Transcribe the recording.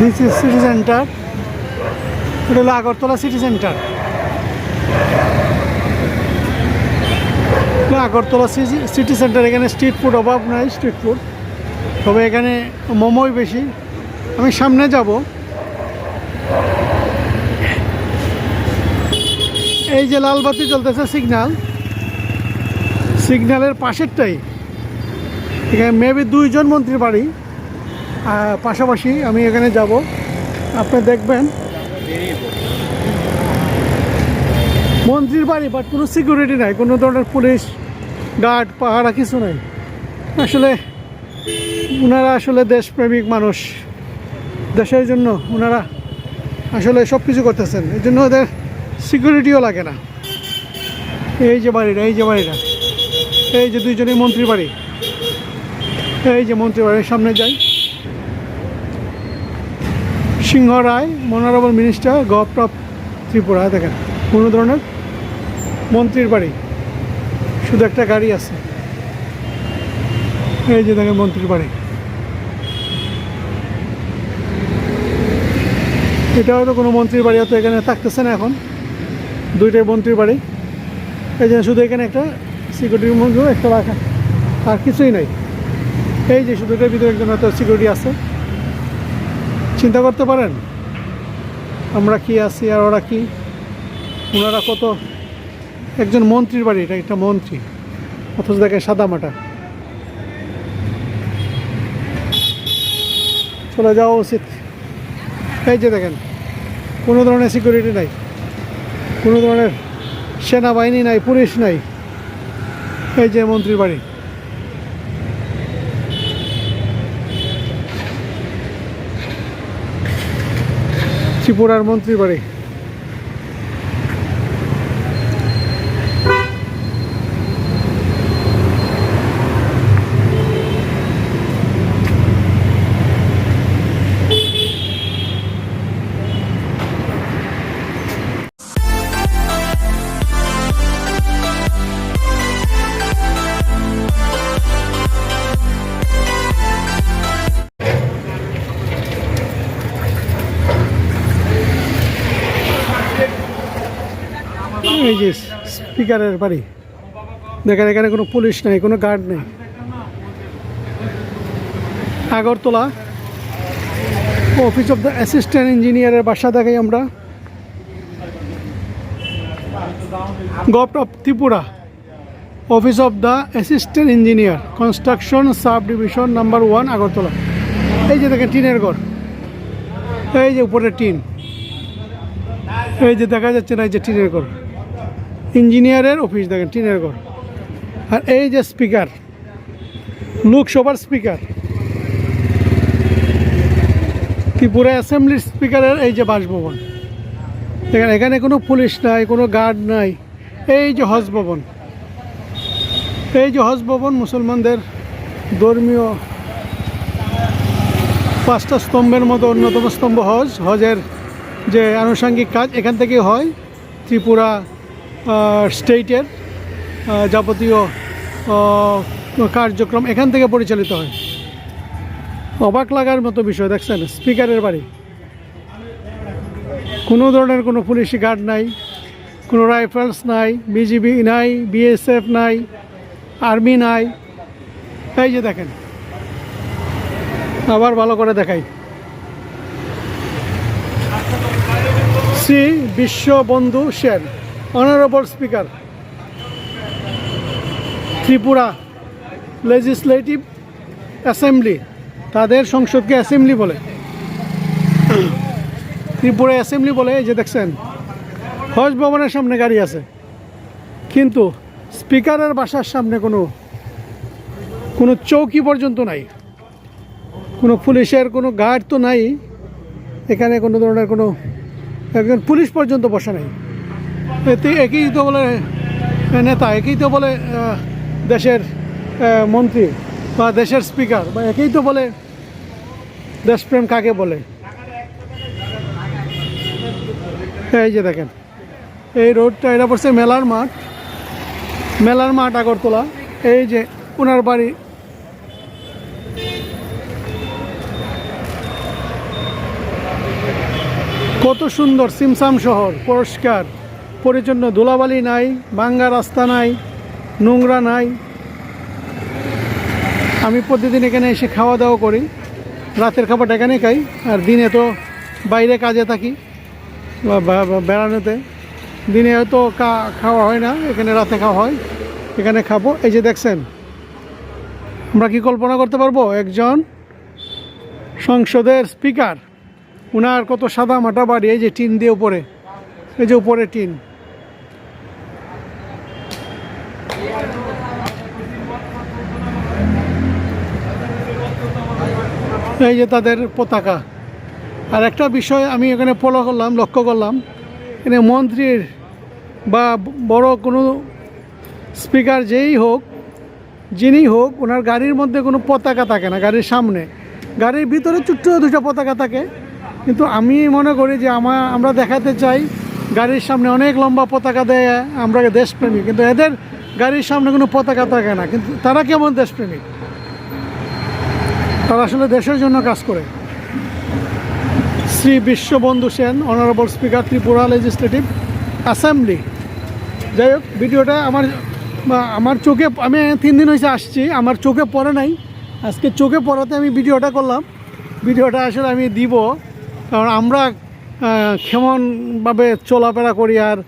This is city centre এটা হলো Agartala city centre Agartala city centre এখানে street food অভাব নাই স্ট্রিট ফুড তবে এখানে মোমোই বেশি। আমি সামনে যাব। এই যে লাল বাতি চলতেছে সিগনাল সিগন্যালের পাশেরটাই। এখানে মেবি দুইজন মন্ত্রীর বাড়ি। পাশাপাশি আমি এখানে যাব। আপনি দেখবেন। মন্ত্রীর বাড়ি বাট কোনো সিকিউরিটি নাই, কোনো ধরনের পুলিশ গার্ড পাহারা কিছু নাই। আসলে ওনারা আসলে দেশপ্রেমিক মানুষ। দেশের জন্য ওনারা আসলে সব কিছু করতেছেন। এই জন্য ওদের সিকিউরিটিও লাগে না। এই যে বাড়িটা, এই যে বাড়িটা। এই যে দুইজনই মন্ত্রী বাড়ি। এই যে মন্ত্রী বাড়ির সামনে যাই। Singha Roy honourable minister governor of Tripura দেখেন, কোনো ধরনের মন্ত্রীর বাড়ি, শুধু একটা গাড়ি আছে। এই যে দেখেন মন্ত্রীর বাড়ি। এটা হয়তো কোনো মন্ত্রীর বাড়ি হয়তো এখানে থাকতেছে না এখন। দুইটাই মন্ত্রীর বাড়ি। এই জন্য শুধু এখানে একটা সিকিউরিটির মধ্যে একটা রাখা, আর কিছুই নাই। এই যে শুধু এটার ভিতরে একজন হয়তো সিকিউরিটি আছে। চিন্তা করতে পারেন? আমরা কি আছি আর ওরা কি? ওনারা কত? একজন মন্ত্রীর বাড়ি, এটা একটা মন্ত্রী। অথচ দেখে সাদা মাটা। চলে যাওয়া উচিত। এই যে দেখেন, কোনো ধরনের সিকিউরিটি নাই। কোনো ধরনের সেনাবাহিনী নাই, পুলিশ নাই। এই যে মন্ত্রীর বাড়ি। ত্রিপুরার মন্ত্রী বাড়ি। স্পিকারের বাড়ি। দেখেন, এখানে কোনো পুলিশ নেই, কোনো গার্ড নেই। Agartala office of the assistant ইঞ্জিনিয়ারের বাসা দেখাই আমরা। Govt of Tripura office of the assistant engineer construction subdivision number one Agartala. এই যে দেখেন, টিনের ঘর। এই যে উপরে টিন। এই যে দেখা যাচ্ছে না, এই যে টিনের ঘর। ইঞ্জিনিয়ারের অফিস দেখেন, টিনের ঘর। আর এই যে স্পিকার, লোকসভার স্পিকার। ত্রিপুরা অ্যাসেম্বলির স্পিকারের এই যে বাসভবন। দেখেন, এখানে কোনো পুলিশ নাই, কোনো গার্ড নাই। এই যে হজ ভবন এই যে হজ ভবন মুসলমানদের ধর্মীয় পাঁচটা স্তম্ভের মতো অন্যতম স্তম্ভ হজ। হজের যে আনুষঙ্গিক কাজ এখান থেকে হয়। ত্রিপুরা স্টেটের যাবতীয় কার্যক্রম এখান থেকে পরিচালিত হয়। অবাক লাগার মতো বিষয়, দেখছেন? স্পিকারের বাড়ি। কোনো ধরনের কোনো পুলিশি গার্ড নাই, কোনো রাইফেলস নাই, বিজিবি নাই, বিএসএফ নাই, আর্মি নাই। এই যে দেখেন, আবার ভালো করে দেখাই। Shri Biswabandhu Sen. Honourable speaker Tripura legislative assembly তাদের সংসদকে অ্যাসেম্বলি বলে। ত্রিপুরা অ্যাসেম্বলি বলে, এই যে দেখছেন, হজ ভবনের সামনে গাড়ি আছে। কিন্তু স্পিকারের বাসার সামনে কোনো কোনো চৌকি পর্যন্ত নাই। কোনো পুলিশের কোনো গার্ড তো নাই। এখানে কোনো ধরনের কোনো একজন পুলিশ পর্যন্ত বসে নাই। একই তো বলে নেতা, একই তো বলে দেশের মন্ত্রী বা দেশের স্পিকার বা একই তো বলে, দেশপ্রেম কাকে বলে? এই যে দেখেন, এই রোডটা, এটা পড়ছে মেলার মাঠ মেলার মাঠ আগরতলা। এই যে ওনার বাড়ি। কত সুন্দর, সিমসাম শহর, পরিষ্কার। পরিচ্ছন্ন ধুলাবালি নাই, ভাঙ্গা রাস্তা নাই, নোংরা নাই। আমি প্রতিদিন এখানে এসে খাওয়া দাওয়া করি। রাতের খাবারটা এখানে খাই, আর দিনে তো বাইরে কাজে থাকি বেড়ানোতে। দিনে হয়তো খাওয়া হয় না, এখানে রাতে খাওয়া হয়, এখানে খাব। এই যে দেখছেন, আমরা কি কল্পনা করতে পারব? একজন সংসদের স্পিকার, উনার কত সাদা মাটা বাড়ি, এই যে টিন দিয়ে উপরে, এই যে উপরে টিন। এই যে তাদের পতাকা। আর একটা বিষয় আমি এখানে ফলো করলাম, লক্ষ্য করলাম। এখানে মন্ত্রীর বা বড় কোনো স্পিকার যেই হোক, যিনি হোক, ওনার গাড়ির মধ্যে কোনো পতাকা থাকে না, গাড়ির সামনে। গাড়ির ভিতরে ছোট্ট দুটো পতাকা থাকে। কিন্তু আমি মনে করি যে আমা, আমরা দেখাতে চাই, গাড়ির সামনে অনেক লম্বা পতাকা দেয় আমরা দেশপ্রেমী কিন্তু এদের গাড়ির সামনে কোনো পতাকা থাকে না। কিন্তু তারা কেমন দেশপ্রেমিক? তারা আসলে দেশের জন্য কাজ করে। Shri Biswabandhu Sen honourable speaker Tripura legislative assembly যাই হোক, ভিডিওটা আমার আমার চোখে, আমি তিন দিন হয়েছে আসছি, আমার চোখে পড়ে নাই। আজকে চোখে পড়াতে আমি ভিডিওটা করলাম। ভিডিওটা আসলে আমি দিব, কারণ আমরা কেমনভাবে চলাফেরা করি আর